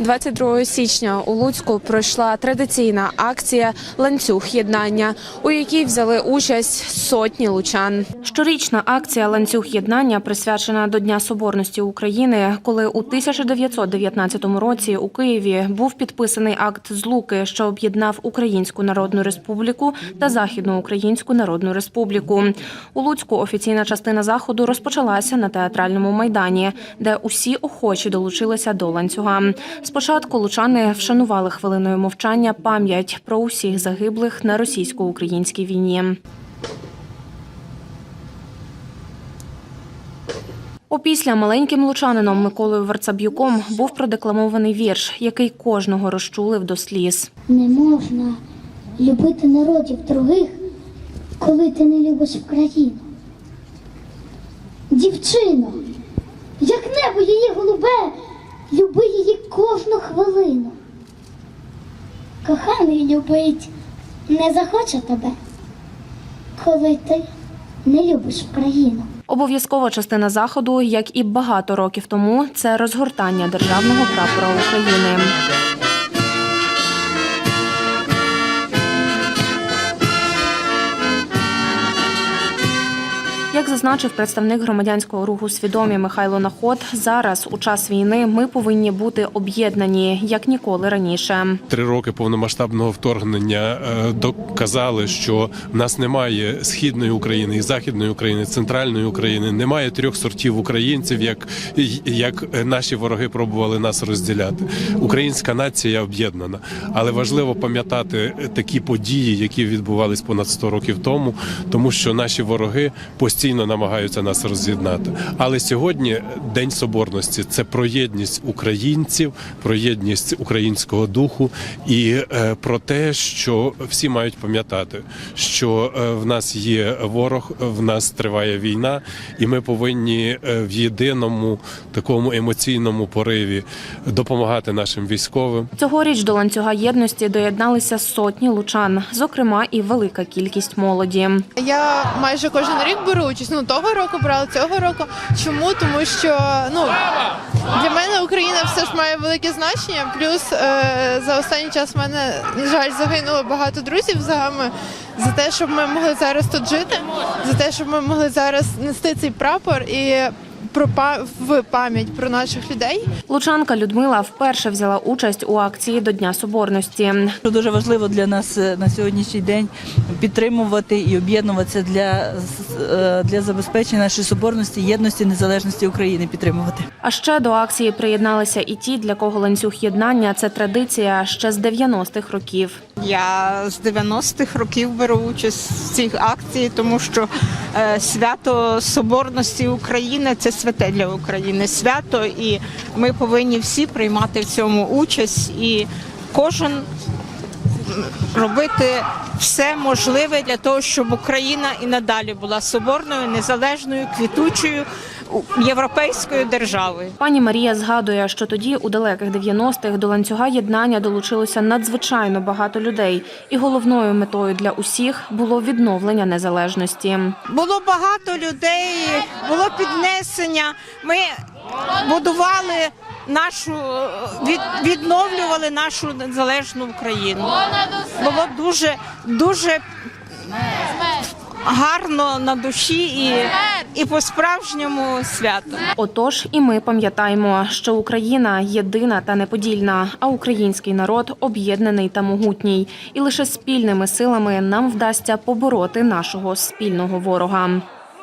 22 січня у Луцьку пройшла традиційна акція Ланцюг єднання, у якій взяли участь сотні лучан. Щорічна акція Ланцюг єднання присвячена до Дня Соборності України, коли у 1919 році у Києві був підписаний акт злуки, що об'єднав Українську Народну Республіку та Західноукраїнську Народну Республіку. У Луцьку офіційна частина заходу розпочалася на театральному майдані, де усі охочі долучилися до ланцюга. Спочатку лучани вшанували хвилиною мовчання пам'ять про усіх загиблих на російсько-українській війні. Опісля маленьким лучанином Миколою Варцаб'юком був продекламований вірш, який кожного розчулив до сліз. Не можна любити народів других, коли ти не любиш Україну. Дівчино, як небо її голубе, люби її кожну хвилину. Коханий любить не захоче тебе, коли ти не любиш Україну. Обов'язкова частина заходу, як і багато років тому, це розгортання державного прапора України. Зазначив представник громадянського руху свідомі Михайло Наход, зараз у час війни ми повинні бути об'єднані як ніколи раніше. Три роки повномасштабного вторгнення е, доказали, що в нас немає східної України і західної України, центральної України, немає трьох сортів українців, як, як наші вороги пробували нас розділяти. Українська нація об'єднана, але важливо пам'ятати такі події, які відбувались понад 100 років тому, тому що наші вороги постійно намагаються нас роз'єднати. Але сьогодні День Соборності це про єдність українців, про єдність українського духу і е, про те, що всі мають пам'ятати, що е, в нас є ворог, в нас триває війна, і ми повинні е, в єдиному такому емоційному пориві допомагати нашим військовим. Цьогоріч до ланцюга єдності доєдналися сотні лучан, зокрема і велика кількість молоді. Я майже кожен рік беру участь. Ну того року брала цього року. Чому? Тому що ну для мене Україна все ж має велике значення. Плюс е, за останній час в мене на жаль загинуло багато друзів за нами. За те, щоб ми могли зараз тут жити, за те, щоб ми могли зараз нести цей прапор і про в пам'ять про наших людей. Лучанка Людмила вперше взяла участь у акції до Дня Соборності. Дуже важливо для нас е, на сьогоднішній день підтримувати і об'єднуватися для, е, для забезпечення нашої соборності, єдності, незалежності України. Підтримувати. А ще до акції приєдналися і ті, для кого ланцюг єднання це традиція ще з 90-х років. Я з 90-х років беру участь в цій акції, тому що е, свято Соборності України це святе для України свято, і ми повинні всі приймати в цьому участь і кожен робити все можливе для того, щоб Україна і надалі була соборною, незалежною, квітучою європейською державою. Пані Марія згадує, що тоді, у далеких 90-х, до ланцюга єднання долучилося надзвичайно багато людей, і головною метою для усіх було відновлення незалежності. Було багато людей, було піднесення. Ми будували нашу від, відновлювали нашу незалежну Україну. Було дуже дуже гарно на душі і, і по-справжньому свято. Отож, і ми пам'ятаємо, що Україна єдина та неподільна, а український народ об'єднаний та могутній, і лише спільними силами нам вдасться побороти нашого спільного ворога.